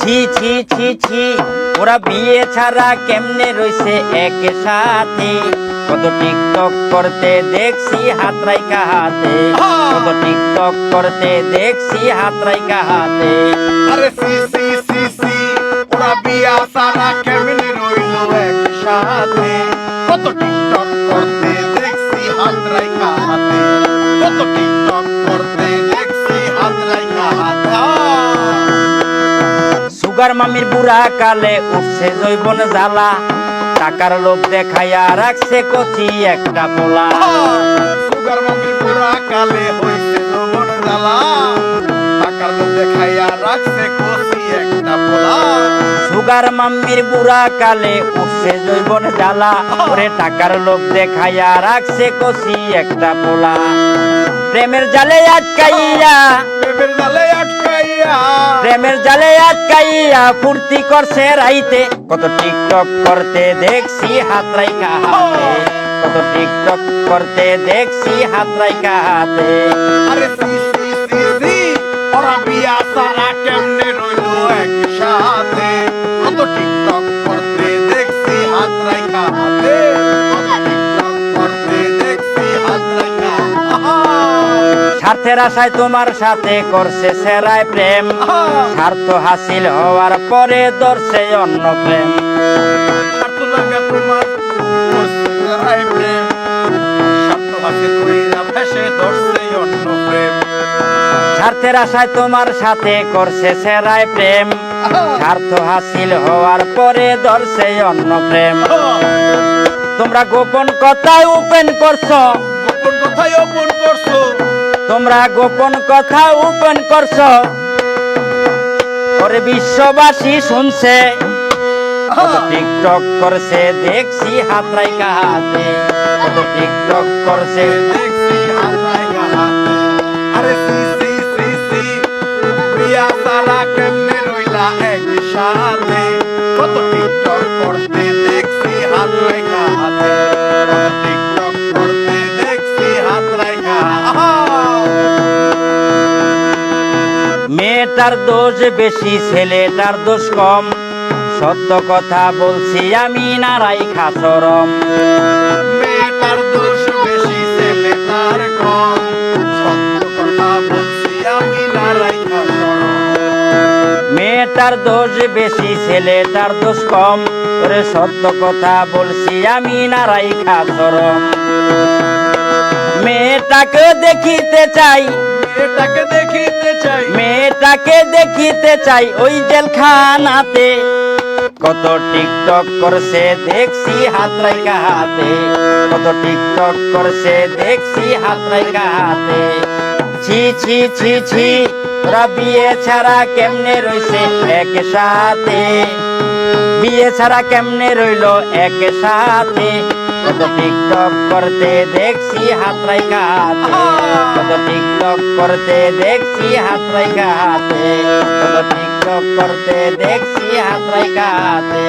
ছি ছি ছি ছি। ওরা বিয়ে ছাড়া কেমনে রইছে এক সাথে কত টিকটক করতে দেখছি হাত রাইকা হাতে। কত টিকটক করতে দেখছি হাত রাইকা হাতে। আরে সি সি সি সি ওরা বিয়া সারা কেমনে রইল একসাথে? কত টিকটক করতে দেখছি হাত রাইখা হাতে। কত টিকটক সুগার মামির বুড়া কালে উঠছে জৈবন জ্বালা। টাকার লোভ দেখাইয়া রাখছে কচি একটা পোলা। সুগার মামির সুগার মাম্মির বুড়া কালে উঠছে জৈবন জ্বালা ওরে টাকার লোভ দেখাইয়া রাখছে কচি একটা পোলা। প্রেমের জালে আটকাইয়া প্রেমের জালে আটকাইয়া। প্রেমের জালে আটকাইয়া ফুর্তি করছে রাইতে। কত টিকটক করতে দেখছি হাত রাইকা হাতে। কত টিকটক করতে দেখছি হাত রাইকা হাতে। আরে সি সি সি সি ওরা বিয়া স্বার্থের আশায় তোমার সাথে করছে সেরায় প্রেম। স্বার্থ হাসিল হওয়ার পরে ধরছে অন্য প্রেম। স্বার্থের আশায় তোমার সাথে করছে সেরায় প্রেম। স্বার্থ হাসিল হওয়ার পরে ধরছে অন্য প্রেম। তোমরা গোপন কথায় ওপেন করছ। গোপন কথাই অপন করছ। তোমরা গোপন কথা ওপেন করছ। পরে বিশ্ববাসী শুনছে। টিকটক করছে দেখছি হাত রাইকা হাতে টিকটক করছে দেখছি হাত রাইখা হাতে। আরে সি সি সি সি প্রিয়া সারা কেমনে রইলা একসাথে কত টিকটক করতে দেখছি হাত রাইখা হাতে মেয়েটার দোষ বেশি ছেলেটার দোষ কম। সত্য কথা বলছি আমি নারাই খাসরম। মেয়েটার দোষ বেশি ছেলেটার কম। সত্য কথা বলছি আমি না মেয়েটার দোষ বেশি ছেলেটার দোষ কম। ওরে সত্য কথা বলছি আমি নারাই খাসরম। মেয়েটাকে দেখিতে চাই। মেয়েটাকে দেখিতে চাই মেয়েটাকে দেখিতে চাই ওই জেলখানাতে। কত টিকটক করছে দেখছি হাত রাইকা হাতে। কত টিকটক করছে দেখছি হাত রাইকা হাতে। ছি ছি ছি ছি, তোরা বিয়ে ছাড়া কেমনে রইছে এক সাথে? বিয়ে ছাড়া কেমনে রইল এক সাথে? কত টিকটক করতে দেখছি হাত রাইকা হাতে। কত টিকটক করতে দেখছি হাত রাইকা হাতে। কত টিকটক করতে দেখছি হাত রাইকা হাতে।